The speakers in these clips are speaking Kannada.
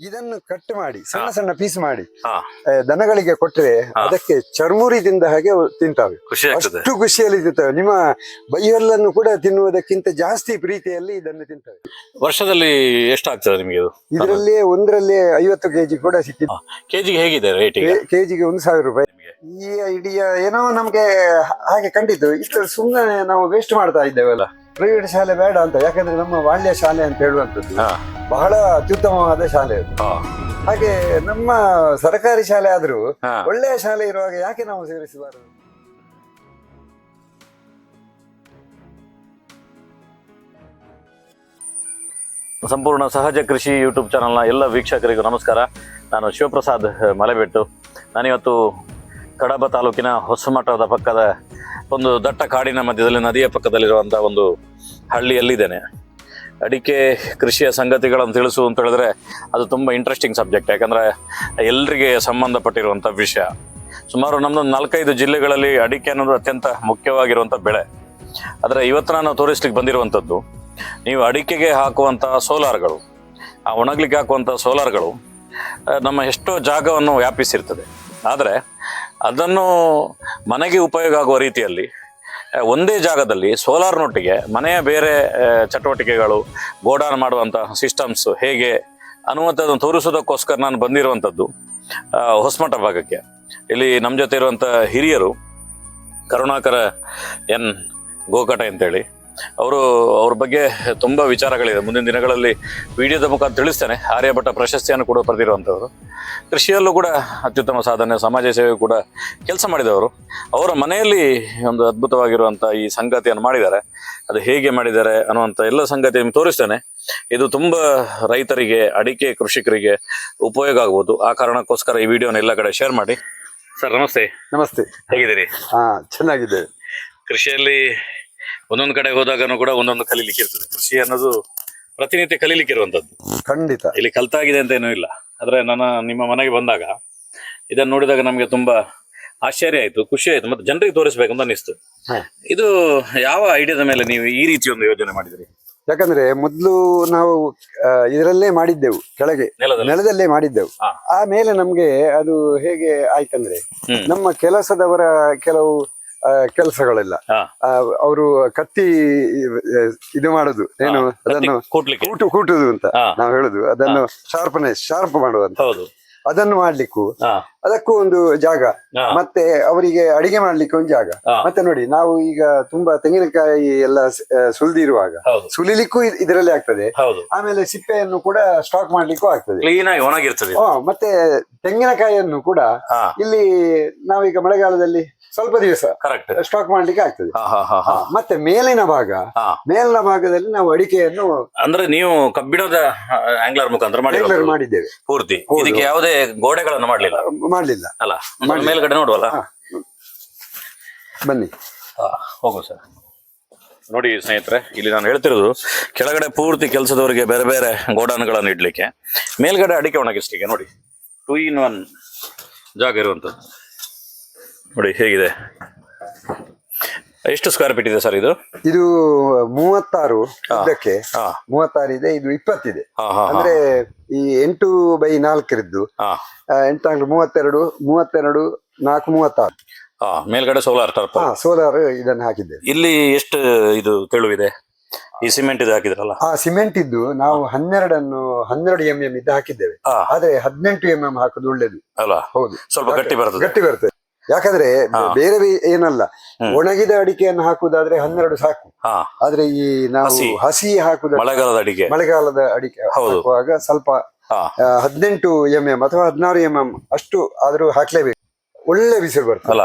ಇದನ್ನು ಕಟ್ ಮಾಡಿ ಸಣ್ಣ ಸಣ್ಣ ಪೀಸ್ ಮಾಡಿ ದನಗಳಿಗೆ ಕೊಟ್ಟರೆ ಅದಕ್ಕೆ ಚರ್ಮುರಿ ತಿಂದ ಹಾಗೆ ತಿಂತಾವೆ. ಅಷ್ಟು ಖುಷಿಯಲ್ಲಿ ತಿಂತವೆ. ನಿಮ್ಮ ಬೈಯಲ್ಲನ್ನು ಕೂಡ ತಿನ್ನುವುದಕ್ಕಿಂತ ಜಾಸ್ತಿ ಪ್ರೀತಿಯಲ್ಲಿ ಇದನ್ನು ತಿಂತಾವೆ. ವರ್ಷದಲ್ಲಿ ಎಷ್ಟಾಗ್ತದೆ ನಿಮಗೆ ಇದು? ಇದರಲ್ಲಿ ಒಂದರಲ್ಲಿ ಐವತ್ತು ಕೆಜಿ ಕೂಡ ಸಿಕ್ಕಿದೆ ಕೆಜಿಗೆ ಹೇಗಿದೆ ರೇಟ್ ಕೆಜಿಗೆ ಒಂದು ಸಾವಿರ ರೂಪಾಯಿ. ಈ ಐಡಿಯಾ ಏನೋ ನಮ್ಗೆ ಹಾಗೆ ಕಂಡಿತು ಇಷ್ಟು ಸುಮ್ಮನೆ ನಾವು ವೇಸ್ಟ್ ಮಾಡ್ತಾ ಇದ್ದೇವಲ್ಲ. ಪ್ರೈವೇಟ್ ಶಾಲೆ ಬೇಡ ಅಂತ ಯಾಕಂದ್ರೆ ನಮ್ಮ ಬಾಲ್ಯ ಶಾಲೆ ಅಂತ ಹೇಳುವಂಥದ್ದು ಬಹಳ ಅತ್ಯುತ್ತಮವಾದ ಶಾಲೆ ಅದು. ಹಾಗೆ ನಮ್ಮ ಸರ್ಕಾರಿ ಶಾಲೆ ಆದ್ರೂ ಒಳ್ಳೆಯ ಶಾಲೆ ಇರುವಾಗ ಯಾಕೆ ನಾವು ಸೇರಿಸಬಾರದು? ಸಂಪೂರ್ಣ ಸಹಜ ಕೃಷಿ ಯೂಟ್ಯೂಬ್ ಚಾನಲ್ನ ಎಲ್ಲ ವೀಕ್ಷಕರಿಗೂ ನಮಸ್ಕಾರ. ನಾನು ಶಿವಪ್ರಸಾದ್ ಮಲೆಬೆಟ್ಟು. ನಾನಿವತ್ತು ಕಡಬ ತಾಲೂಕಿನ ಹೊಸಮಠದ ಪಕ್ಕದ ಒಂದು ದಟ್ಟ ಕಾಡಿನ ಮಧ್ಯದಲ್ಲಿ, ನದಿಯ ಪಕ್ಕದಲ್ಲಿರುವಂಥ ಒಂದು ಹಳ್ಳಿಯಲ್ಲಿದ್ದೇನೆ. ಅಡಿಕೆ ಕೃಷಿಯ ಸಂಗತಿಗಳನ್ನು ತಿಳಿಸು ಅಂತ ಹೇಳಿದ್ರೆ ಅದು ತುಂಬ ಇಂಟ್ರೆಸ್ಟಿಂಗ್ ಸಬ್ಜೆಕ್ಟ್ ಯಾಕಂದರೆ ಎಲ್ರಿಗೆ ಸಂಬಂಧಪಟ್ಟಿರುವಂಥ ವಿಷಯ. ಸುಮಾರು ನಮ್ಮದು ನಾಲ್ಕೈದು ಜಿಲ್ಲೆಗಳಲ್ಲಿ ಅಡಿಕೆ ಅನ್ನೋದು ಅತ್ಯಂತ ಮುಖ್ಯವಾಗಿರುವಂಥ ಬೆಳೆ. ಆದರೆ ಇವತ್ತು ನಾನು ತೋರಿಸ್ಲಿಕ್ಕೆ ಬಂದಿರುವಂಥದ್ದು, ನೀವು ಅಡಿಕೆಗೆ ಹಾಕುವಂಥ ಸೋಲಾರ್ಗಳು, ಆ ಒಣಗ್ಲಿಕ್ಕೆ ಹಾಕುವಂಥ ಸೋಲಾರ್ಗಳು ನಮ್ಮ ಎಷ್ಟೋ ಜಾಗವನ್ನು ವ್ಯಾಪಿಸಿರ್ತದೆ. ಆದರೆ ಅದನ್ನು ಮನೆಗೆ ಉಪಯೋಗ ಆಗುವ ರೀತಿಯಲ್ಲಿ ಒಂದೇ ಜಾಗದಲ್ಲಿ ಸೋಲಾರ್ನೊಟ್ಟಿಗೆ ಮನೆಯ ಬೇರೆ ಚಟುವಟಿಕೆಗಳು, ಗೋಡಾನ್ ಮಾಡುವಂಥ ಸಿಸ್ಟಮ್ಸ್ ಹೇಗೆ ಅನ್ನುವಂಥದ್ದನ್ನು ತೋರಿಸೋದಕ್ಕೋಸ್ಕರ ನಾನು ಬಂದಿರುವಂಥದ್ದು ಹೊಸಮಠ ಭಾಗಕ್ಕೆ. ಇಲ್ಲಿ ನಮ್ಮ ಜೊತೆ ಇರುವಂಥ ಹಿರಿಯರು, ಕರುಣಾಕರ ಎನ್ ಗೋಕಟ ಅಂತೇಳಿ ಅವರು ಅವ್ರ ಬಗ್ಗೆ ತುಂಬ ವಿಚಾರಗಳಿದೆ. ಮುಂದಿನ ದಿನಗಳಲ್ಲಿ ವಿಡಿಯೋದ ಮುಖಾಂತರ ತಿಳಿಸ್ತೇನೆ. ಆರ್ಯಭಟ್ಟ ಪ್ರಶಸ್ತಿಯನ್ನು ಕೂಡ ಪಡೆದಿರುವಂಥವ್ರು ಕೃಷಿಯಲ್ಲೂ ಕೂಡ ಅತ್ಯುತ್ತಮ ಸಾಧನೆ ಸಮಾಜ ಸೇವೆ ಕೂಡ ಕೆಲಸ ಮಾಡಿದವರು. ಅವರ ಮನೆಯಲ್ಲಿ ಒಂದು ಅದ್ಭುತವಾಗಿರುವಂಥ ಈ ಸಂಗತಿಯನ್ನು ಮಾಡಿದ್ದಾರೆ. ಅದು ಹೇಗೆ ಮಾಡಿದ್ದಾರೆ ಅನ್ನುವಂಥ ಎಲ್ಲ ಸಂಗತಿ ನಿಮ್ಗೆ ತೋರಿಸ್ತೇನೆ. ಇದು ತುಂಬ ರೈತರಿಗೆ ಅಡಿಕೆ ಕೃಷಿಕರಿಗೆ ಉಪಯೋಗ ಆಗ್ಬೋದು. ಆ ಕಾರಣಕ್ಕೋಸ್ಕರ ಈ ವಿಡಿಯೋನ ಎಲ್ಲ ಕಡೆ ಶೇರ್ ಮಾಡಿ. ಸರ್ ನಮಸ್ತೆ. ನಮಸ್ತೆ. ಹೇಗಿದ್ದೀರಿ? ಹಾ ಚೆನ್ನಾಗಿದ್ದೇವೆ. ಕೃಷಿಯಲ್ಲಿ ಒಂದೊಂದು ಕಡೆ ಹೋದಾಗನು ಕೂಡ ಒಂದೊಂದು ಕಲೀಲಿಕ್ಕೆ ಇರ್ತದೆ. ಕೃಷಿ ಅನ್ನೋದು ಪ್ರತಿನಿತ್ಯ ಕಲೀಲಿಕ್ಕೆ ಇರುವಂತದ್ದು. ಖಂಡಿತ. ಇಲ್ಲಿ ಕಲ್ತಾಗಿದೆ ಅಂತ ಏನೂ ಇಲ್ಲ. ಆದ್ರೆ ನನ್ನ ನಿಮ್ಮ ಮನೆಗೆ ಬಂದಾಗ ಇದನ್ನ ನೋಡಿದಾಗ ನಮಗೆ ತುಂಬಾ ಆಶ್ಚರ್ಯ ಆಯ್ತು ಖುಷಿ ಆಯ್ತು ಮತ್ತೆ ಜನರಿಗೆ ಅಂತ ಅನಿಸ್ತು ಇದು ಯಾವ ಐಡಿಯಾದ ಮೇಲೆ ನೀವು ಈ ರೀತಿ ಒಂದು ಯೋಜನೆ ಮಾಡಿದ್ರಿ? ಯಾಕಂದ್ರೆ ಮೊದ್ಲು ನಾವು ಇದರಲ್ಲೇ ಮಾಡಿದ್ದೆವು ಕೆಳಗೆ. ನೆಲದಲ್ಲಿ. ನೆಲದಲ್ಲೇ ಮಾಡಿದ್ದೆವು. ಆಮೇಲೆ ನಮ್ಗೆ ಅದು ಹೇಗೆ ಆಯ್ತಂದ್ರೆ. ನಮ್ಮ ಕೆಲಸದವರ ಕೆಲವು ಕೆಲಸಗಳೆಲ್ಲ. ಅವರು ಕತ್ತಿ ಇದು ಮಾಡುದು. ಏನು ಅದನ್ನು ಕೂಟು ಕೂಟುದು ಅಂತ. ನಾವು ಹೇಳುದು. ಅದನ್ನು ಶಾರ್ಪ್ನೆಸ್ ಶಾರ್ಪ್ ಮಾಡುವಂತ. ಅದನ್ನು ಮಾಡ್ಲಿಕ್ಕೂ ಅದಕ್ಕೂ ಒಂದು ಜಾಗ. ಮತ್ತೆ ಅವರಿಗೆ ಅಡಿಗೆ ಮಾಡ್ಲಿಕ್ಕೆ ಒಂದು ಜಾಗ. ಮತ್ತೆ ನೋಡಿ ನಾವು ಈಗ ತುಂಬಾ ತೆಂಗಿನಕಾಯಿ ಎಲ್ಲ ಸುಲಿದಿರುವಾಗ ಸುಲಿಲಿಕ್ಕೂ ಇದರಲ್ಲಿ ಆಗ್ತದೆ. ಆಮೇಲೆ ಸಿಪ್ಪೆಯನ್ನು ಕೂಡ ಸ್ಟಾಕ್ ಮಾಡ್ಲಿಕ್ಕೂ ಆಗ್ತದೆ. ಮತ್ತೆ ತೆಂಗಿನಕಾಯಿಯನ್ನು ಕೂಡ ಇಲ್ಲಿ ನಾವೀಗ ಮಳೆಗಾಲದಲ್ಲಿ ಸ್ವಲ್ಪ ದಿವಸ ಕರೆಕ್ಟ್ ಸ್ಟಾಕ್ ಮಾಡ್ಲಿಕ್ಕೆ ಆಗ್ತದೆ. ಮತ್ತೆ ಮೇಲಿನ ಭಾಗ ಮೇಲಿನ ಭಾಗದಲ್ಲಿ ನಾವು ಅಡಿಕೆಯನ್ನು ಅಂದ್ರೆ ನೀವು ಕಬ್ಬಿಣದ ಆಂಗ್ಲರ್ ಮುಖಾಂತರ ಮಾಡಿದ್ದೇವೆ. ಪೂರ್ತಿ. ಇದಕ್ಕೆ ಯಾವುದೇ ಗೋಡೆಗಳನ್ನು ಮಾಡ್ಲಿಲ್ಲ? ಮಾಡ್ಲಿಲ್ಲ. ಅಲ್ಲ ಮೇಲ್ಗಡೆ ನೋಡುವಲ್ಲ? ಬನ್ನಿ. ಹೋಗು ಸರ್. ನೋಡಿ ಸ್ನೇಹಿತರೆ ಇಲ್ಲಿ ನಾನು ಹೇಳ್ತಿರೋದು ಕೆಳಗಡೆ ಪೂರ್ತಿ ಕೆಲಸದವರಿಗೆ ಬೇರೆ ಬೇರೆ ಗೋಡಾನ್ಗಳನ್ನು ಇಡ್ಲಿಕ್ಕೆ ಮೇಲ್ಗಡೆ ಅಡಿಕೆ ಒಣಗಿಸ್ಲಿಕ್ಕೆ ನೋಡಿ. ಟೂ ಇನ್ ಒನ್ ಜಾಗ ಇರುವಂಥದ್ದು. ನೋಡಿ ಹೇಗಿದೆ? ಎಷ್ಟು ಸ್ಕ್ವೇರ್ ಫೀಟ್ ಇದೆ ಸರ್ ಇದು? ಇದು ಮೂವತ್ತಾರು ಇದಕ್ಕೆ. ಮೂವತ್ತಾರು ಇದೆ ಇದು ಇಪ್ಪತ್ತಿದೆ. ಅಂದ್ರೆ ಈ ಎಂಟು ಬೈ ನಾಲ್ಕರಿದ್ದು. ಎಂಟು ಮೂವತ್ತೆರಡು ಮೂವತ್ತೆರಡು ನಾಲ್ಕು ಮೂವತ್ತಾರು. ಮೇಲ್ಗಡೆ ಸೋಲಾರ್ ಟರ್ಪ್ ಸೋಲಾರ್ ಇದನ್ನು ಹಾಕಿದ್ದೇವೆ. ಇಲ್ಲಿ ಎಷ್ಟು ಇದು ತೆಳುವಿದೆ ಈ ಸಿಮೆಂಟ್ ಇದು ಹಾಕಿದ್ರಲ್ಲ? ಆ ಸಿಮೆಂಟ್ ಇದ್ದು ನಾವು ಹನ್ನೆರಡನ್ನು ಹನ್ನೆರಡು ಎಂ ಎಂ ಇದ್ದು ಹಾಕಿದ್ದೇವೆ. ಆದ್ರೆ ಹದಿನೆಂಟು ಎಂ ಎಂ ಹಾಕುದು ಒಳ್ಳೇದು. ಅಲ್ಲ. ಹೌದು. ಸ್ವಲ್ಪ ಗಟ್ಟಿ ಬರ್ತದೆ. ಗಟ್ಟಿ ಬರ್ತದೆ. ಯಾಕಂದ್ರೆ ಬೇರೆ ಏನಲ್ಲ ಒಣಗಿದ ಅಡಿಕೆಯನ್ನು ಹಾಕುದಾದ್ರೆ ಹನ್ನೆರಡು ಸಾಕು. ಆದ್ರೆ ಈ ನಾವು ಹಸಿ. ಹಾಕುದ ಮಳೆಗಾಲದ ಅಡಿಕೆ. ಮಳೆಗಾಲದ ಅಡಿಕೆ. ಹಾಕುವಾಗ ಸ್ವಲ್ಪ ಹದಿನೆಂಟು ಎಂ ಎಂ ಅಥವಾ ಹದಿನಾರು ಎಂ ಎಂ ಅಷ್ಟು ಆದ್ರೂ ಹಾಕ್ಲೇಬೇಕು. ಒಳ್ಳೆ ಬಿಸಿಲು ಬರ್ತದೆ. ಅಲ್ಲ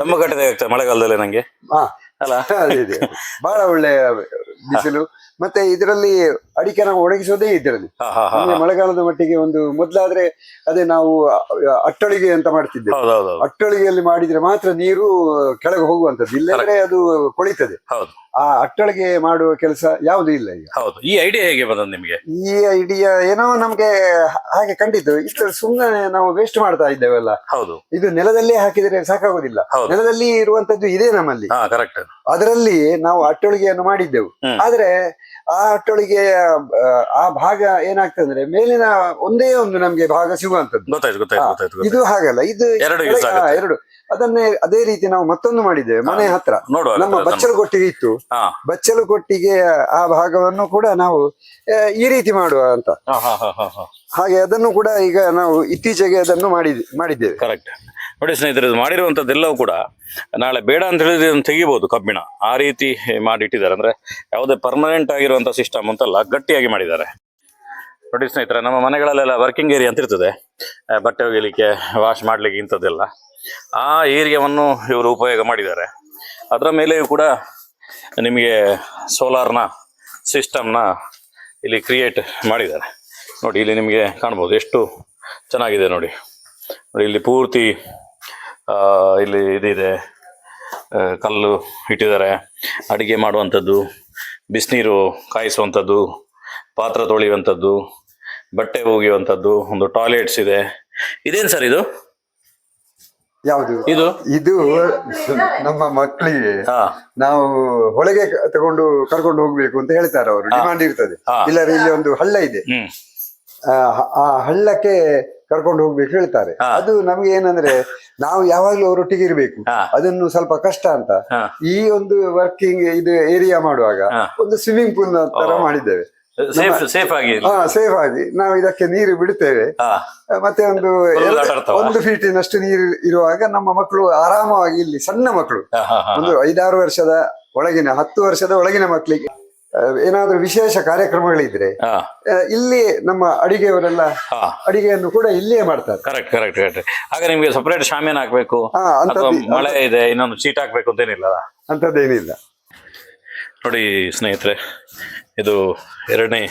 ನಮ್ಮ ಕಡೆ ಮಳೆಗಾಲದಲ್ಲಿ ನಂಗೆ? ಹಾ. ಅಲ್ಲ. ಅದೇ ಬಹಳ ಒಳ್ಳೆ ಬಿಸಿಲು ಮತ್ತೆ ಇದರಲ್ಲಿ ಅಡಿಕೆ ನಾವು ಒಣಗಿಸೋದೇ ಇದರಲ್ಲಿ. ಮಳೆಗಾಲದ ಮಟ್ಟಿಗೆ ಒಂದು ಮೊದ್ಲಾದ್ರೆ ಅದೇ ನಾವು ಅಟ್ಟಳಿಗೆ ಅಂತ ಮಾಡ್ತಿದ್ದೇವೆ. ಹೌದೌದು ಅಟ್ಟಳಿಗೆಯಲ್ಲಿ ಮಾಡಿದ್ರೆ ಮಾತ್ರ ನೀರು ಕೆಳಗೆ ಹೋಗುವಂತದ್ದು ಇಲ್ಲದ್ರೆ ಅದು ಕೊಳಿತದೆ. ಆ ಅಟ್ಟಳಿಗೆ ಮಾಡುವ ಕೆಲಸ ಯಾವುದು ಇಲ್ಲ ಈಗ. ಹೌದು. ಈ ಐಡಿಯಾ ಹೇಗೆ ಬಂದ ನಿಮಗೆ? ಈ ಐಡಿಯಾ ಏನೋ ನಮ್ಗೆ ಹಾಗೆ ಕಂಡಿತು ಇಷ್ಟು ಸುಮ್ಮನೆ ನಾವು ವೇಸ್ಟ್ ಮಾಡ್ತಾ ಇದ್ದೇವಲ್ಲ. ಹೌದು. ಇದು ನೆಲದಲ್ಲೇ ಹಾಕಿದ್ರೆ ಸಾಕಾಗೋದಿಲ್ಲ. ನೆಲದಲ್ಲಿ ಇರುವಂತದ್ದು ಇದೆ ನಮ್ಮಲ್ಲಿ. ಕರೆಕ್ಟ್ ಅದರಲ್ಲಿ ನಾವು ಅಟ್ಟಳಿಗೆಯನ್ನು ಮಾಡಿದ್ದೆವು. ಆದ್ರೆ ಆ ಅಟ್ಟೊಳಗೆ ಆ, ಭಾಗ ಏನಾಗ್ತದೆ ಅಂದ್ರೆ ಮೇಲಿನ ಒಂದೇ ಒಂದು ನಮ್ಗೆ ಭಾಗ ಸಿಗುವಂತದ್ದು. ಇದು ಹಾಗಲ್ಲ ಇದು ಎರಡು. ಅದನ್ನೇ ಅದೇ ರೀತಿ ನಾವು ಮತ್ತೊಂದು ಮಾಡಿದ್ದೇವೆ ಮನೆ ಹತ್ರ. ನಮ್ಮ ಬಚ್ಚಲು ಕೊಟ್ಟಿಗೆ ಇತ್ತು. ಬಚ್ಚಲು ಕೊಟ್ಟಿಗೆ ಆ ಭಾಗವನ್ನು ಕೂಡ ನಾವು ಈ ರೀತಿ ಮಾಡುವ ಅಂತ. ಹಾಗೆ ಅದನ್ನು ಕೂಡ ಈಗ ನಾವು ಇತ್ತೀಚೆಗೆ ಅದನ್ನು ಮಾಡಿದ್ ಮಾಡಿದ್ದೇವೆ. ಕರೆಕ್ಟ್ ನೋಡಿ ಸ್ನೇಹಿತರೆ ಮಾಡಿರುವಂಥದ್ದೆಲ್ಲವೂ ಕೂಡ ನಾಳೆ ಬೇಡ ಅಂತ ಹೇಳಿದ್ರೆ ಇದನ್ನು ತೆಗಿಬೋದು ಕಬ್ಬಿಣ. ಆ ರೀತಿ ಮಾಡಿಟ್ಟಿದ್ದಾರೆ. ಅಂದರೆ ಯಾವುದೇ ಪರ್ಮನೆಂಟ್ ಆಗಿರುವಂಥ ಸಿಸ್ಟಮ್ ಅಂತಲ್ಲ, ಗಟ್ಟಿಯಾಗಿ ಮಾಡಿದ್ದಾರೆ. ನೋಡಿ ಸ್ನೇಹಿತರೆ, ನಮ್ಮ ಮನೆಗಳಲ್ಲೆಲ್ಲ ವರ್ಕಿಂಗ್ ಏರಿಯಾ ಅಂತ ಇರ್ತದೆ. ಬಟ್ಟೆ ಒಗಿಲಿಕ್ಕೆ ವಾಶ್ ಮಾಡ್ಲಿಕ್ಕೆ ಇಂಥದ್ದೆಲ್ಲ. ಆ ಏರಿಯಾವನ್ನು ಇವರು ಉಪಯೋಗ ಮಾಡಿದ್ದಾರೆ. ಅದರ ಮೇಲೆಯೂ ಕೂಡ ನಿಮಗೆ ಸೋಲಾರ್ನ ಸಿಸ್ಟಮ್ನ ಇಲ್ಲಿ ಕ್ರಿಯೇಟ್ ಮಾಡಿದ್ದಾರೆ. ನೋಡಿ, ಇಲ್ಲಿ ನಿಮಗೆ ಕಾಣ್ಬೋದು ಎಷ್ಟು ಚೆನ್ನಾಗಿದೆ ನೋಡಿ. ನೋಡಿ, ಇಲ್ಲಿ ಪೂರ್ತಿ ಇಲ್ಲಿ ಇದಿದೆ. ಕಲ್ಲು ಇಟ್ಟಿದ್ದಾರೆ. ಅಡಿಗೆ ಮಾಡುವಂಥದ್ದು ಬಿಸಿನೀರು ಕಾಯಿಸುವಂಥದ್ದು ಪಾತ್ರ ತೊಳೆಯುವಂಥದ್ದು ಬಟ್ಟೆ ಒಗೆಯುವಂಥದ್ದು ಒಂದು ಟಾಯ್ಲೆಟ್ಸ್ ಇದೆ. ಇದೇನು ಸರ್ ಇದು? ಯಾವುದು? ಇದು? ಇದು ನಮ್ಮ ಮಕ್ಕಳಿಗೆ ಹಾ. ನಾವು ಹೊಳೆಗೆ ತಗೊಂಡು ಕರ್ಕೊಂಡು ಹೋಗ್ಬೇಕು ಅಂತ ಹೇಳ್ತಾರೆ ಅವರು. ಡಿಮಾಂಡ್ ಇರ್ತದೆ. ಇಲ್ಲ ಇಲ್ಲದ್ರೆ ಇಲ್ಲಿ ಒಂದು ಹಳ್ಳ ಇದೆ. ಆ ಹಳ್ಳಕ್ಕೆ ಕರ್ಕೊಂಡು ಹೋಗ್ಬೇಕು ಹೇಳ್ತಾರೆ. ಅದು ನಮ್ಗೆ ಏನಂದ್ರೆ ನಾವು ಯಾವಾಗ್ಲೂ ಅವರೊಟ್ಟಿಗೆ ಇರ್ಬೇಕು. ಅದನ್ನು ಸ್ವಲ್ಪ ಕಷ್ಟ ಅಂತ. ಈ ಒಂದು ವರ್ಕಿಂಗ್ ಇದು ಏರಿಯಾ ಮಾಡುವಾಗ ಒಂದು ಸ್ವಿಮ್ಮಿಂಗ್ ಪೂಲ್ ತರ ಮಾಡಿದ್ದೇವೆ. ಸೇಫ್ ಆಗಿ ಹಾ ಸೇಫ್ ಆಗಿ. ನಾವು ಇದಕ್ಕೆ ನೀರು ಬಿಡುತ್ತೇವೆ ಮತ್ತೆ ಒಂದು ಒಂದು ಫೀಟಿನಷ್ಟು ನೀರು ಇರುವಾಗ ನಮ್ಮ ಮಕ್ಕಳು ಆರಾಮವಾಗಿ ಇಲ್ಲಿ ಸಣ್ಣ ಮಕ್ಕಳು. ಒಂದು ಐದಾರು ವರ್ಷದ ಒಳಗಿನ ಹತ್ತು ವರ್ಷದ ಒಳಗಿನ ಮಕ್ಕಳಿಗೆ ಏನಾದ್ರೂ ವಿಶೇಷ ಕಾರ್ಯಕ್ರಮಗಳಿದ್ರೆ ಇಲ್ಲಿ ನಮ್ಮ ಅಡಿಗೆಯವರೆಲ್ಲ ಹಾ. ಅಡಿಗೆಯನ್ನು ಕೂಡ ಇಲ್ಲಿಯೇ ಮಾಡ್ತಾರೆ. ಕರೆಕ್ಟ್ ಕರೆಕ್ಟ್ ಕರೆಕ್ಟ್ ಆಗ ನಿಮ್ಗೆ ಸಪರೇಟ್ ಶಾಮಿಯಾನ ಹಾಕ್ಬೇಕು ಮಳೆ ಇದೆ ಇನ್ನೊಂದು ಚೀಟ್ ಹಾಕ್ಬೇಕು ಅಂತೇನಿಲ್ಲ? ಅಂತದ್ದೇನಿಲ್ಲ ನೋಡಿ ಸ್ನೇಹಿತರೆ ಇದು ಎರಡನೇ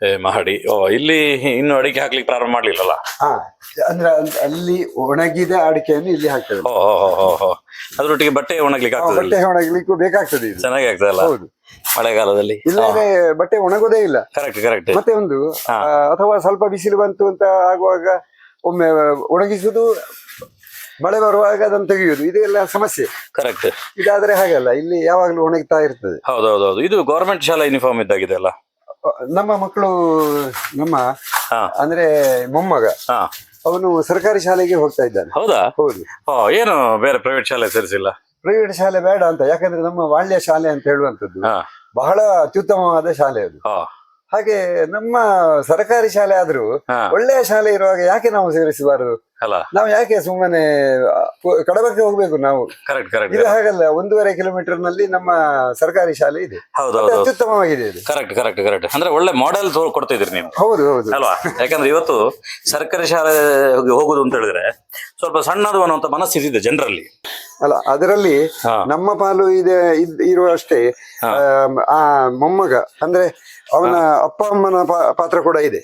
ಏ, ಮಹಡಿ ಓ ಇಲ್ಲಿ ಇನ್ನು ಅಡಿಕೆ ಹಾಕ್ಲಿಕ್ಕೆ ಪ್ರಾರಂಭ ಮಾಡ್ಲಿಲ್ಲಲ್ಲ? ಹಾ ಅಂದ್ರೆ ಅಲ್ಲಿ ಒಣಗಿದ ಅಡಿಕೆಯನ್ನು ಇಲ್ಲಿ ಹಾಕ್ತೇವೆ. ಓ ಹೋ. ಅದ್ರೊಟ್ಟಿಗೆ ಬಟ್ಟೆ ಒಣಗ್ಲಿಕ್ಕೆ ಆಗ್ತದೆ ಬಟ್ಟೆ ಒಣಗ್ಲಿಕ್ಕೂ ಬೇಕಾಗ್ತದೆ ಇದು ಚೆನ್ನಾಗಿ ಆಗ್ತದಲ್ಲ? ಹೌದು. ಮಳೆಗಾಲದಲ್ಲಿ? ಇಲ್ಲದ್ರೆ ಬಟ್ಟೆ ಒಣಗೋದೇ ಇಲ್ಲ. ಕರೆಕ್ಟ್ ಕರೆಕ್ಟ್ ಮತ್ತೆ ಒಂದು ಹಾ. ಆ, ಅಥವಾ ಸ್ವಲ್ಪ ಬಿಸಿಲು ಬಂತು ಅಂತ ಆಗುವಾಗ ಒಮ್ಮೆ ಒಣಗಿಸುದು ಮಳೆ ಬರುವಾಗ ಅದನ್ನು ತೆಗೆಯುವುದು ಇದೆಲ್ಲ ಸಮಸ್ಯೆ. ಕರೆಕ್ಟ್ ಇದಾದ್ರೆ ಹಾಗಲ್ಲ. ಇಲ್ಲಿ ಯಾವಾಗಲೂ ಒಣಗ್ತಾ ಇರ್ತದೆ. ಹೌದೌದೌದು. ಇದು ಗೌರ್ಮೆಂಟ್ ಶಾಲಾ ಯೂನಿಫಾರ್ಮ್ ಇದ್ದಾಗಿದೆ ಅಲ್ಲ? ನಮ್ಮ ಮಕ್ಕಳು ನಮ್ಮ ಅಂದ್ರೆ ಮೊಮ್ಮಗ ಅವನು ಸರ್ಕಾರಿ ಶಾಲೆಗೆ ಹೋಗ್ತಾ ಇದ್ದಾನೆ. ಹೌದಾ? ಹೌದು. ಏನು ಬೇರೆ ಪ್ರೈವೇಟ್ ಶಾಲೆ ಸೇರಿಸಿಲ್ಲ? ಪ್ರೈವೇಟ್ ಶಾಲೆ ಬೇಡ ಅಂತ ಯಾಕಂದ್ರೆ ನಮ್ಮ ಬಾಳ್ಯ ಶಾಲೆ ಅಂತ ಹೇಳುವಂತದ್ದು ಬಹಳ ಅತ್ಯುತ್ತಮವಾದ ಶಾಲೆ ಅದು. ಹಾಗೆ ನಮ್ಮ ಸರ್ಕಾರಿ ಶಾಲೆ ಆದ್ರೂ ಒಳ್ಳೆಯ ಶಾಲೆ ಇರುವಾಗ ಯಾಕೆ ನಾವು ಸೇರಿಸಬಾರದು? ಅಲ್ಲ. ನಾವು ಯಾಕೆ ಸುಮ್ಮನೆ ಕಡಬಕ್ಕೆ ಹೋಗ್ಬೇಕು ನಾವು? ಕರೆಕ್ಟ್ ಕರೆಕ್ಟ್ ಇದು ಹಾಗಲ್ಲ ಒಂದೂವರೆ ಕಿಲೋಮೀಟರ್ನಲ್ಲಿ ನಮ್ಮ ಸರ್ಕಾರಿ ಶಾಲೆ ಇದೆ. ಅತ್ಯುತ್ತಮವಾಗಿದೆ ಕರೆಕ್ಟ್ ಕರೆಕ್ಟ್ ಕರೆಕ್ಟ್ ಅಂದ್ರೆ ಒಳ್ಳೆ ಮಾಡೆಲ್ ಕೊಡ್ತಾ ಇದ್ರಿ ನೀವು. ಹೌದು ಹೌದು. ಅಲ್ವಾ? ಯಾಕಂದ್ರೆ ಇವತ್ತು ಸರ್ಕಾರಿ ಶಾಲೆ ಹೋಗುದು ಅಂತ ಹೇಳಿದ್ರೆ ಸ್ವಲ್ಪ ಸಣ್ಣದು ಅನ್ನುವಂತ ಮನಸ್ಥಿತಿ ಇದೆ ಜನರಲ್ಲಿ. ಅಲ್ಲ ಅದರಲ್ಲಿ ನಮ್ಮ ಪಾಲು ಇದೆ ಇರುವಷ್ಟೇ. ಆ ಮೊಮ್ಮಗ ಅಂದ್ರೆ ಅವನ ಅಪ್ಪ ಅಮ್ಮನ ಪಾತ್ರ ಕೂಡ ಇದೆ.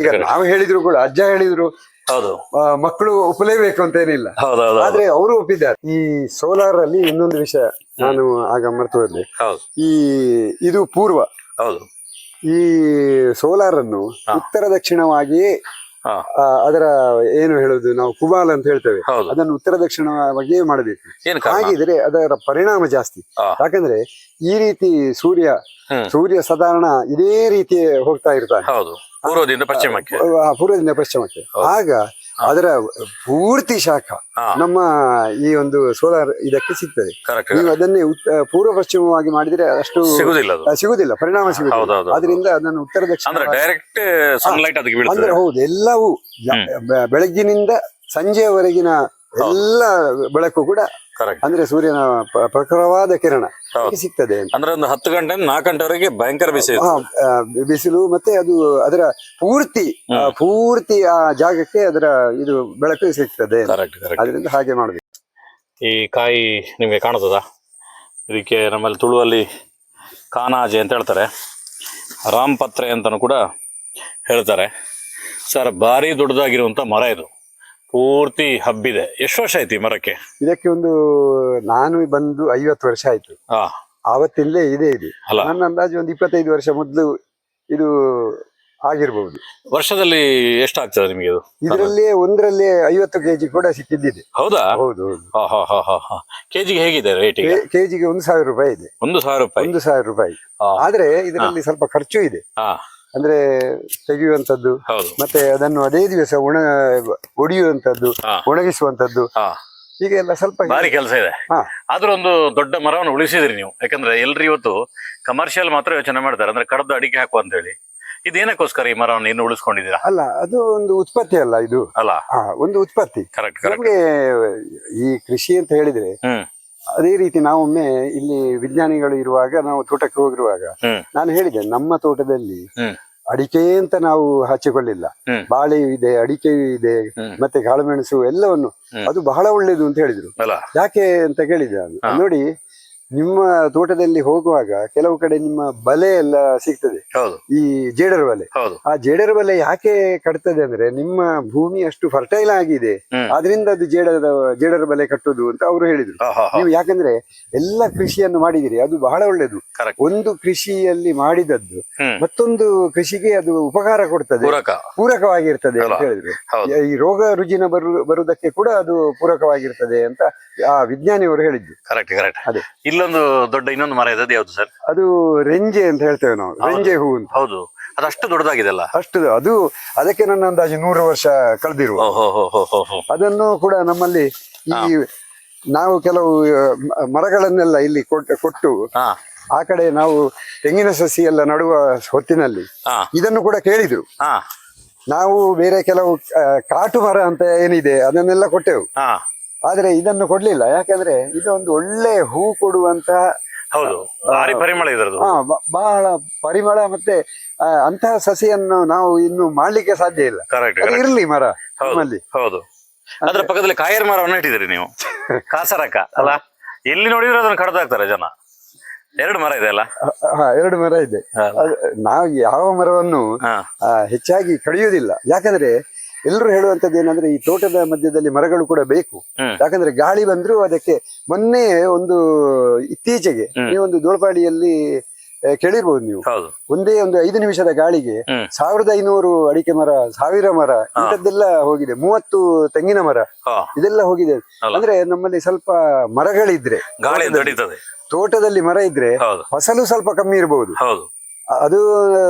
ಈಗ ನಾವು ಹೇಳಿದ್ರು ಕೂಡ ಅಜ್ಜ ಹೇಳಿದ್ರು ಹೌದು. ಮಕ್ಕಳು ಒಪ್ಪಲೇಬೇಕು ಅಂತ ಏನಿಲ್ಲ. ಆದ್ರೆ ಅವರು ಒಪ್ಪಿದ್ದಾರೆ. ಈ ಸೋಲಾರ್ ಅಲ್ಲಿ ಇನ್ನೊಂದು ವಿಷಯ ನಾನು ಆಗ ಮರೆತು ಹೋದೆ. ಈ ಇದು ಪೂರ್ವ. ಹೌದು. ಈ ಸೋಲಾರ್ ಅನ್ನು ಉತ್ತರ ದಕ್ಷಿಣವಾಗಿಯೇ ಅದರ ಏನು ಹೇಳುದು ನಾವು ಕುಬಾಲ್ ಅಂತ ಹೇಳ್ತೇವೆ. ಅದನ್ನು ಉತ್ತರ ದಕ್ಷಿಣವಾಗಿಯೇ ಮಾಡಬೇಕು ಹಾಗಿದ್ರೆ ಅದರ ಪರಿಣಾಮ ಜಾಸ್ತಿ. ಯಾಕಂದ್ರೆ ಈ ರೀತಿ ಸೂರ್ಯ ಸೂರ್ಯ ಸಾಧಾರಣ ಇದೇ ರೀತಿ ಹೋಗ್ತಾ ಇರ್ತಾನೆ. ಹೌದು. ಪೂರ್ವದಿಂದ ಪಶ್ಚಿಮಕ್ಕೆ. ಪೂರ್ವದಿಂದ ಪಶ್ಚಿಮಕ್ಕೆ. ಆಗ ಅದರ ಪೂರ್ತಿ ಶಾಖ ನಮ್ಮ ಈ ಒಂದು ಸೋಲಾರ್ ಇದಕ್ಕೆ ಸಿಗ್ತದೆ. ನೀವು ಅದನ್ನೇ ಪೂರ್ವ ಪಶ್ಚಿಮವಾಗಿ ಮಾಡಿದ್ರೆ ಅಷ್ಟು ಸಿಗುದಿಲ್ಲ ಸಿಗುದಿಲ್ಲ ಪರಿಣಾಮ ಸಿಗುದಿಲ್ಲ. ಅದರಿಂದ ಅದನ್ನು ಉತ್ತರ ದಕ್ಷಿಣ ಅಂದ್ರೆ ಡೈರೆಕ್ಟ್ ಅಂದ್ರೆ ಹೌದು ಎಲ್ಲವೂ ಬೆಳಗ್ಗಿನಿಂದ ಸಂಜೆಯವರೆಗಿನ ಎಲ್ಲ ಬೆಳಕು ಕೂಡ ಕರೆಕ್ಟ್ ಅಂದ್ರೆ ಸೂರ್ಯನ ಪ್ರ- ಪ್ರಖರವಾದ ಕಿರಣ. ಸಿಗ್ತದೆ ಅಂತ. ಅಂದ್ರೆ ಒಂದು ಹತ್ತು ಗಂಟೆ ನಾಲ್ಕು ಗಂಟೆವರೆಗೆ ಭಯಂಕರ ಬಿಸಿಲು ಇತ್ತು. ಹಾ, ಆ, ಬಿಸಿಲು ಮತ್ತೆ ಅದು ಅದರ ಪೂರ್ತಿ ಆ, ಪೂರ್ತಿ ಆ ಜಾಗಕ್ಕೆ ಅದರ ಇದು ಬೆಳಕು ಸಿಗ್ತದೆ ಕರೆಕ್ಟ್ ಕರೆಕ್ಟ್ ಅದರಿಂದ ಹಾಗೆ ಮಾಡಬೇಕು. ಈ ಕಾಯಿ ನಿಮಗೆ ಕಾಣುತ್ತದ? ಇದಕ್ಕೆ ನಮ್ಮಲ್ಲಿ ತುಳುವಲ್ಲಿ ಕಾನಾಜೆ ಅಂತ ಹೇಳ್ತಾರೆ. ರಾಮಪತ್ರೆ ಅಂತಲೂ ಕೂಡ ಹೇಳ್ತಾರೆ. ಸರ್ ಭಾರಿ ದೊಡ್ಡದಾಗಿರುವಂಥ ಮರ ಇದು. ಪೂರ್ತಿ ಹಬ್ಬಿದೆ. ಎಷ್ಟು ವರ್ಷ ಆಯ್ತು ಈ ಮರಕ್ಕೆ? ಇದಕ್ಕೆ ಒಂದು ನಾನು ಬಂದು ಐವತ್ತು ವರ್ಷ ಆಯ್ತು. ಹಾ. ಆವತ್ತಿಲ್ಲೇ ಇದೆ ಇದು. ಅಲ್ಲ. ನನ್ನ ಅಂದಾಜು ಒಂದು ಇಪ್ಪತ್ತೈದು ವರ್ಷ ಮೊದಲು ಇದು ಆಗಿರ್ಬಹುದು ವರ್ಷದಲ್ಲಿ ಎಷ್ಟಾಗ್ತದೆ ನಿಮಗೆ ಇದು? ಇದರಲ್ಲಿ ಒಂದರಲ್ಲಿ ಐವತ್ತು ಕೆಜಿ ಕೂಡ ಸಿಕ್ಕಿದ್ದಿದೆ. ಹೌದಾ? ಹೌದು ಹೌದು. ಹಾ ಹಾ ಹಾ ಹಾ ಹಾ. ಕೆಜಿಗೆ ಹೇಗಿದೆ ರೇಟ್ ಈಗ? ಕೆಜಿಗೆ ಒಂದು ಸಾವಿರ ರೂಪಾಯಿ ಇದೆ. ಒಂದು ಸಾವಿರ ರೂಪಾಯಿ. ಒಂದು ಸಾವಿರ ರೂಪಾಯಿ. ಹಾ. ಆದ್ರೆ ಇದರಲ್ಲಿ ಸ್ವಲ್ಪ ಖರ್ಚು ಇದೆ. ಹಾ. ಅಂದ್ರೆ ತೆಗೆಯುವಂತದ್ದು ಹೌದು. ಮತ್ತೆ ಅದನ್ನು ಅದೇ ದಿವಸ ಒಣ ಒಡಿಯುವಂತದ್ದು. ಒಣಗಿಸುವಂತದ್ದು ಈಗ ಹೀಗೆಲ್ಲ ಸ್ವಲ್ಪ ಭಾರಿ ಕೆಲಸ ಇದೆ. ಆದ್ರೂ ಒಂದು ದೊಡ್ಡ ಮರವನ್ನು ಉಳಿಸಿದ್ರಿ ನೀವು. ಯಾಕಂದ್ರೆ ಎಲ್ರಿ ಇವತ್ತು ಕಮರ್ಷಿಯಲ್ ಮಾತ್ರ ಯೋಚನೆ ಮಾಡ್ತಾರೆ. ಅಂದ್ರೆ ಕಡದ ಅಡಿಕೆ ಹಾಕು ಅಂತ ಹೇಳಿ ಇದೇನಕ್ಕೋಸ್ಕರ ಈ ಮರವನ್ನು ಇನ್ನು ಉಳಿಸ್ಕೊಂಡಿದ್ದೀರಾ? ಅಲ್ಲ ಅದು ಒಂದು ಉತ್ಪತ್ತಿ ಅಲ್ಲ ಇದು. ಅಲ್ಲ. ಒಂದು ಉತ್ಪತ್ತಿ. ಕರೆಕ್ಟ್ ಕರೆಕ್ಟ್ ನಮ್ಗೆ ಈ ಕೃಷಿ ಅಂತ ಹೇಳಿದ್ರೆ ಹ್ಮ್. ಅದೇ ರೀತಿ ನಾವೊಮ್ಮೆ ಇಲ್ಲಿ ವಿಜ್ಞಾನಿಗಳು ಇರುವಾಗ ನಾವು ತೋಟಕ್ಕೆ ಹೋಗಿರುವಾಗ ನಾನು ಹೇಳಿದೆ ನಮ್ಮ ತೋಟದಲ್ಲಿ ಅಡಿಕೆ ಅಂತ ನಾವು ಹಚ್ಚಿಕೊಳ್ಳಿಲ್ಲ. ಬಾಳೆಯೂ ಇದೆ ಅಡಿಕೆಯೂ ಇದೆ ಮತ್ತೆ ಕಾಳುಮೆಣಸು ಎಲ್ಲವನ್ನು. ಅದು ಬಹಳ ಒಳ್ಳೇದು ಅಂತ ಹೇಳಿದ್ರು. ಯಾಕೆ ಅಂತ ಕೇಳಿದೆ ನಾನು. ನೋಡಿ ನಿಮ್ಮ ತೋಟದಲ್ಲಿ ಹೋಗುವಾಗ ಕೆಲವು ಕಡೆ ನಿಮ್ಮ ಬಲೆ ಎಲ್ಲ ಸಿಗ್ತದೆ. ಹೌದು. ಈ ಜೇಡರ ಬಲೆ. ಹೌದು. ಆ ಜೇಡರ ಬಲೆ ಯಾಕೆ ಕಟ್ತದೆ ಅಂದ್ರೆ ನಿಮ್ಮ ಭೂಮಿ ಅಷ್ಟು ಫರ್ಟೈಲ್ ಆಗಿದೆ. ಅದರಿಂದ ಅದು ಜೇಡರ ಜೇಡರ ಬಲೆ ಕಟ್ಟುದು ಅಂತ ಅವರು ಹೇಳಿದ್ರು. ನೀವು ಯಾಕಂದ್ರೆ ಎಲ್ಲ ಕೃಷಿಯನ್ನು ಮಾಡಿದಿರಿ ಅದು ಬಹಳ ಒಳ್ಳೇದು. ಒಂದು ಕೃಷಿಯಲ್ಲಿ ಮಾಡಿದದ್ದು ಮತ್ತೊಂದು ಕೃಷಿಗೆ ಅದು ಉಪಕಾರ ಕೊಡ್ತದೆ. ಪೂರಕ. ಪೂರಕವಾಗಿರ್ತದೆ ಅಂತ. ಹೇಳಿದ್ರು. ಈ ರೋಗ ರುಜಿನ ಬರು ಬರುವುದಕ್ಕೆ ಕೂಡ ಅದು ಪೂರಕವಾಗಿರ್ತದೆ ಅಂತ ಆ ವಿಜ್ಞಾನಿ ಅವರು ಹೇಳಿದ್ದು. ಕರೆಕ್ಟ್ ಕರೆಕ್ಟ್ ಅದೇ. ಇಲ್ಲೊಂದು ದೊಡ್ಡ ಇನ್ನೊಂದು ಮರ ಇದೆ ಅದು ಯಾವ್ದು ಸರ್? ಅದು ರೆಂಜೆ ಅಂತ ಹೇಳ್ತೇವೆ ನಾವು. ರೆಂಜೆ ಹೂ ಅಂತ. ಹೌದು. ಅದಷ್ಟು ದೊಡ್ಡದಾಗಿದೆ ಅಲ್ಲ ಅಷ್ಟು ಅದು ಅದಕ್ಕೆ ನನ್ನ ಅಂದಾಜು ನೂರು ವರ್ಷ ಕಳೆದಿರುವ. ಅದನ್ನು ಕೂಡ ನಮ್ಮಲ್ಲಿ ಈ ನಾವು ಕೆಲವು ಮ- ಮರಗಳನ್ನೆಲ್ಲ ಇಲ್ಲಿ ಕೊಟ್ಟು ಕೊಟ್ಟು ಹಾ. ಆ ಕಡೆ ನಾವು ತೆಂಗಿನ ಸಸಿ ಎಲ್ಲ ನಡುವ ಹೊತ್ತಿನಲ್ಲಿ ಹಾ. ಇದನ್ನು ಕೂಡ ಕೇಳಿದ್ರು. ಹಾ. ನಾವು ಬೇರೆ ಕೆಲವು ಆ, ಕಾಟು ಮರ ಅಂತ ಏನಿದೆ ಅದನ್ನೆಲ್ಲ ಕೊಟ್ಟೆವು. ಹಾ. ಆದ್ರೆ ಇದನ್ನು ಕೊಡ್ಲಿಲ್ಲ. ಯಾಕಂದ್ರೆ ಇದೊಂದು ಒಳ್ಳೆ ಹೂ ಕೊಡುವಂತಹ ಹೌದು. ಭಾರಿ ಪರಿಮಳ ಇದರದು ಬಹಳ ಪರಿಮಳ ಮತ್ತೆ ಅಂತಹ ಸಸಿಯನ್ನು ನಾವು ಇನ್ನು ಮಾಡ್ಲಿಕ್ಕೆ ಸಾಧ್ಯ ಇಲ್ಲ. ಕರೆಕ್ಟ್ ಇರ್ಲಿ ಮರ ಹೌದು ನಮ್ಮಲ್ಲಿ. ಹೌದು. ಅದರ ಪಕ್ಕದಲ್ಲಿ ಕಾಯರ್ ಮರವನ್ನು ಇಟ್ಟಿದ್ರಿ ನೀವು. ಕಾಸರಕ ಅಲ್ಲ? ಎಲ್ಲಿ ನೋಡಿದ್ರೆ ಅದನ್ನು ಕಡ್ದಾಕ್ತಾರೆ ಜನ. ಎರಡು ಮರ ಇದೆ ಅಲ್ಲ? ಎರಡು ಮರ ಇದೆ. ನಾವು ಯಾವ ಮರವನ್ನು ಹೆಚ್ಚಾಗಿ ಕಡಿಯುವುದಿಲ್ಲ. ಯಾಕಂದ್ರೆ ಎಲ್ಲರೂ ಹೇಳುವಂತದ್ದು ಏನಂದ್ರೆ ಈ ತೋಟದ ಮಧ್ಯದಲ್ಲಿ ಮರಗಳು ಕೂಡ ಬೇಕು. ಯಾಕಂದ್ರೆ ಗಾಳಿ ಬಂದ್ರು ಅದಕ್ಕೆ ಮೊನ್ನೆ ಒಂದು ಇತ್ತೀಚೆಗೆ ನೀವು ನೀವೊಂದು ದೋಳ್ಪಾಡಿಯಲ್ಲಿ ಕೇಳಿರ್ಬೋದು ನೀವು. ಒಂದೇ ಒಂದು ಐದು ನಿಮಿಷದ ಗಾಳಿಗೆ. ಸಾವಿರದ ಐನೂರು ಅಡಿಕೆ ಮರ ಸಾವಿರ ಮರ ಇಂಥದ್ದೆಲ್ಲ ಹೋಗಿದೆ. ಮೂವತ್ತು ತೆಂಗಿನ ಮರ ಇದೆಲ್ಲ ಹೋಗಿದೆ. ಅಂದ್ರೆ ನಮ್ಮಲ್ಲಿ ಸ್ವಲ್ಪ ಮರಗಳಿದ್ರೆ ತೋಟದಲ್ಲಿ ಮರ ಇದ್ರೆ ಫಸಲು ಸ್ವಲ್ಪ ಕಮ್ಮಿ ಇರಬಹುದು ಹೌದು. ಅದು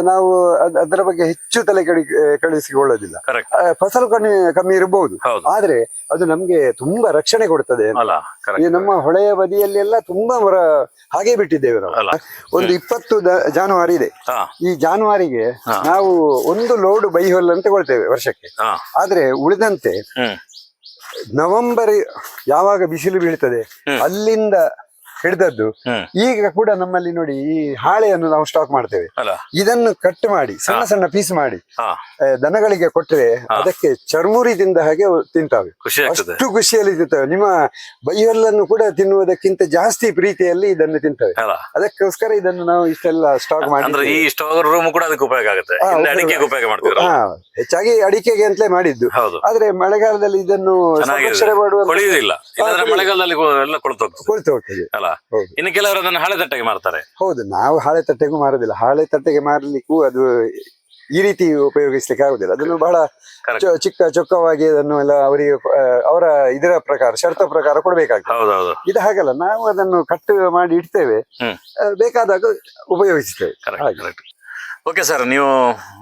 ನಾವು ಅದ್- ಅದರ ಬಗ್ಗೆ ಹೆಚ್ಚು ತಲೆ ಕಡಿ ಕಳಿಸಿಕೊಳ್ಳೋದಿಲ್ಲ ಕರೆಕ್ಟ್ ಆ, ಫಸಲು ಕಮ್ಮಿ ಕಮ್ಮಿ ಇರಬಹುದು. ಹೌದು. ಆದ್ರೆ ಅದು ನಮ್ಗೆ ತುಂಬಾ ರಕ್ಷಣೆ ಕೊಡ್ತದೆ ಅಲ್ಲ ಈ ಕರೆಕ್ಟ್ ನಮ್ಮ ಹೊಳೆಯ ಬದಿಯಲ್ಲಿ ಎಲ್ಲ ತುಂಬಾ ಮರ ಹಾಗೆ ಬಿಟ್ಟಿದ್ದೇವೆ ನಾವು. ಅಲ್ಲ. ಒಂದು ಇಪ್ಪತ್ತು ದ- ಜಾನುವಾರು ಇದೆ. ಹಾ. ಈ ಜಾನುವಾರಿಗೆ ನಾವು ಒಂದು ಲೋಡ್ ಬೈಹೊಲ್ ಅಂತ ಕೊಡ್ತೇವೆ ವರ್ಷಕ್ಕೆ. ಹಾ. ಆದ್ರೆ ಉಳಿದಂತೆ ಹ್ಮ್. ನವೆಂಬರ್ ಯಾವಾಗ ಬಿಸಿಲು ಬೀಳ್ತದೆ ಅಲ್ಲಿಂದ ಹಿಡಿದದ್ದು. ಈಗ ಕೂಡ ನಮ್ಮಲ್ಲಿ ನೋಡಿ ಈ ಹಾಳೆಯನ್ನು ನಾವು ಸ್ಟಾಕ್ ಮಾಡ್ತೇವೆ. ಇದನ್ನು ಕಟ್ ಮಾಡಿ ಸಣ್ಣ ಸಣ್ಣ ಪೀಸ್ ಮಾಡಿ ದನಗಳಿಗೆ ಕೊಟ್ಟರೆ ಅದಕ್ಕೆ ಚರ್ಮುರಿ ತಿಂದ ಹಾಗೆ ತಿಂತಾವೆ. ಅಷ್ಟು ಖುಷಿಯಲ್ಲಿ ತಿಂತವೆ. ನಿಮ್ಮ ಬೈಯಲ್ಲನ್ನು ಕೂಡ ತಿನ್ನುವುದಕ್ಕಿಂತ ಜಾಸ್ತಿ ಪ್ರೀತಿಯಲ್ಲಿ ಇದನ್ನು ತಿಂತವೆ. ಅದಕ್ಕೋಸ್ಕರ ಇದನ್ನು ನಾವು ಇಷ್ಟೆಲ್ಲ ಸ್ಟಾಕ್ ಮಾಡಿ ಈ ಸ್ಟಾಕ್ ರೂಮ್ ಕೂಡ ಅದಕ್ಕೆ ಉಪಯೋಗ ಆಗುತ್ತೆ. ಹೆಚ್ಚಾಗಿ ಅಡಿಕೆಗೆ ಅಂತಲೇ ಮಾಡಿದ್ದು. ಆದ್ರೆ ಮಳೆಗಾಲದಲ್ಲಿ ಇದನ್ನು ಸಂರಕ್ಷಣೆ ಮಾಡುವ ಮಳೆಗಾಲದಲ್ಲಿ ಕೊಳ್ತು ಹೋಗ್ತದೆ ಅಲ್ಲ. ಹೌದು. ಇನ್ನು ಕೆಲವರು ಅದನ್ನು ಹಳೆ ತಟ್ಟೆಗೆ ಮಾರ್ತಾರೆ. ಹೌದು ನಾವು ಹಳೆ ತಟ್ಟೆಗೂ ಮಾರುದಿಲ್ಲ. ಹಳೆ ತಟ್ಟೆಗೆ ಮಾರಲಿಕ್ಕೂ ಅದು ಈ ರೀತಿ ಉಪಯೋಗಿಸ್ಲಿಕ್ಕೆ ಆಗುದಿಲ್ಲ. ಅದನ್ನು ಬಹಳ ಚಿಕ್ಕ ಚೊಕ್ಕವಾಗಿ ಅದನ್ನು ಎಲ್ಲ ಅವರಿಗೆ ಅವರ ಇದರ ಪ್ರಕಾರ ಶರ್ತ ಪ್ರಕಾರ ಕೊಡಬೇಕಾಗ್ತದೆ. ಇದು ಹಾಗಲ್ಲ ನಾವು ಅದನ್ನು ಕಟ್ಟು ಮಾಡಿ ಇಡ್ತೇವೆ. ಬೇಕಾದಾಗ ಉಪಯೋಗಿಸ್ತೇವೆ. ಓಕೆ ಸರ್ ನೀವು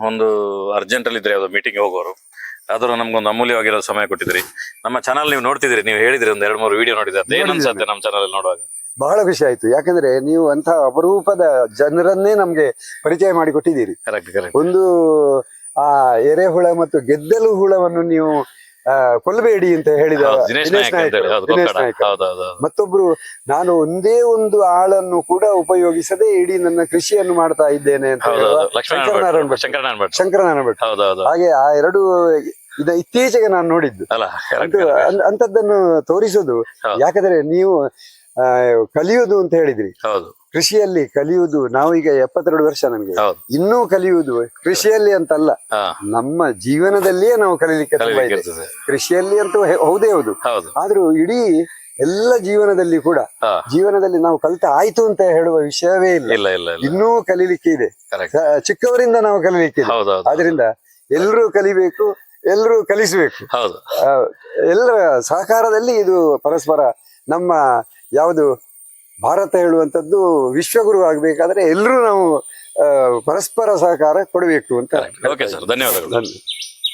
ಒಂದು ಅರ್ಜೆಂಟ್ ಅಲ್ಲಿ ಇದ್ರೆ ಯಾವ್ದೋ ಮೀಟಿಂಗ್ ಹೋಗೋರು. ಆದರೂ ನಮ್ಗೊಂದು ಅಮೂಲ್ಯವಾಗಿರೋ ಸಮಯ ಕೊಟ್ಟಿದ್ರಿ ನಮ್ಮ ಚಾನಲ್ ನೀವು ನೋಡ್ತಿದ್ರಿ ನೀವು ಹೇಳಿದ್ರಿ ಒಂದು ಎರಡ್ ಮೂರು ವಿಡಿಯೋ ನೋಡಿದ್ರೆ. ನೋಡಿದ್ದೇನೆ. ಅನ್ಸುತ್ತೆ ನಮ್ಮ ಚಾನಲ್ ನೋಡುವಾಗ? ಬಹಳ ಖುಷಿ ಆಯ್ತು. ಯಾಕಂದ್ರೆ ನೀವು ಅಂತ ಅಪರೂಪದ ಜನರನ್ನೇ ನಮ್ಗೆ ಪರಿಚಯ ಮಾಡಿ ಕೊಟ್ಟಿದ್ದೀರಿ ಕರೆಕ್ಟ್ ಕರೆಕ್ಟ್ ಒಂದು ಆ ಎರೆಹುಳ ಮತ್ತು ಗೆದ್ದಲು ಹುಳವನ್ನು ನೀವು ಕೊಲ್ಲಬೇಡಿ ಅಂತ ಹೇಳಿದ ದಿನೇಶ್ ನಾಯಕ್ ಮತ್ತೊಬ್ರು ನಾನು ಒಂದೇ ಒಂದು ಆಳನ್ನು ಕೂಡ ಉಪಯೋಗಿಸದೆ ಇಡೀ ನನ್ನ ಕೃಷಿಯನ್ನು ಮಾಡ್ತಾ ಇದ್ದೇನೆ ಅಂತ ಶಂಕರನಾರಾಯಣ ಭಟ್. ಶಂಕರನಾರಾಯಣ ಭಟ್. ಹಾಗೆ ಆ ಎರಡು ಇದ ಇತ್ತೀಚೆಗೆ ನಾನು ನೋಡಿದ್ದು. ಅಂಥದ್ದನ್ನು ತೋರಿಸೋದು. ಯಾಕಂದ್ರೆ ನೀವು ಕಲಿಯುವುದು ಅಂತ ಹೇಳಿದ್ರಿ. ಹೌದು. ಕೃಷಿಯಲ್ಲಿ ಕಲಿಯುವುದು ನಾವೀಗ ಎಪ್ಪತ್ತೆರಡು ವರ್ಷ ನನಗೆ. ಹೌದು. ಇನ್ನೂ ಕಲಿಯುವುದು ಕೃಷಿಯಲ್ಲಿ ಅಂತಲ್ಲ. ಹಾ. ನಮ್ಮ ಜೀವನದಲ್ಲಿಯೇ ನಾವು ಕಲಿಲಿಕ್ಕೆ ತುಂಬಾ ಇದೆ. ಕೃಷಿಯಲ್ಲಿ ಅಂತೂ ಹೆ- ಹೌದೇ ಹೌದು. ಹೌದು. ಆದ್ರೂ ಇಡೀ ಎಲ್ಲ ಜೀವನದಲ್ಲಿ ಕೂಡ ಹಾ. ಜೀವನದಲ್ಲಿ ನಾವು ಕಲಿತ ಆಯ್ತು ಅಂತ ಹೇಳುವ ವಿಷಯವೇ ಇಲ್ಲ. ಇಲ್ಲ ಇಲ್ಲ ಇಲ್ಲ. ಇನ್ನೂ ಕಲಿಲಿಕ್ಕೆ ಇದೆ. ಕರೆಕ್ಟ್ ಸ- ಚಿಕ್ಕವರಿಂದ ನಾವು ಕಲಿಲಿಕ್ಕೆ ಇದೆ. ಆದ್ರಿಂದ ಎಲ್ಲರೂ ಕಲಿಬೇಕು ಎಲ್ಲರೂ ಕಲಿಸಬೇಕು. ಹೌದು. ಎಲ್ಲರ ಸಹಕಾರದಲ್ಲಿ ಇದು ಪರಸ್ಪರ ನಮ್ಮ ಯಾವುದು ಭಾರತ ಹೇಳುವಂಥದ್ದು ವಿಶ್ವಗುರು ಆಗಬೇಕಾದ್ರೆ ಎಲ್ಲರೂ ನಾವು ಪರಸ್ಪರ ಸಹಕಾರ ಕೊಡಬೇಕು ಅಂತ ಓಕೆ ಸರ್ ಧನ್ಯವಾದಗಳು. ಧನ್ಯ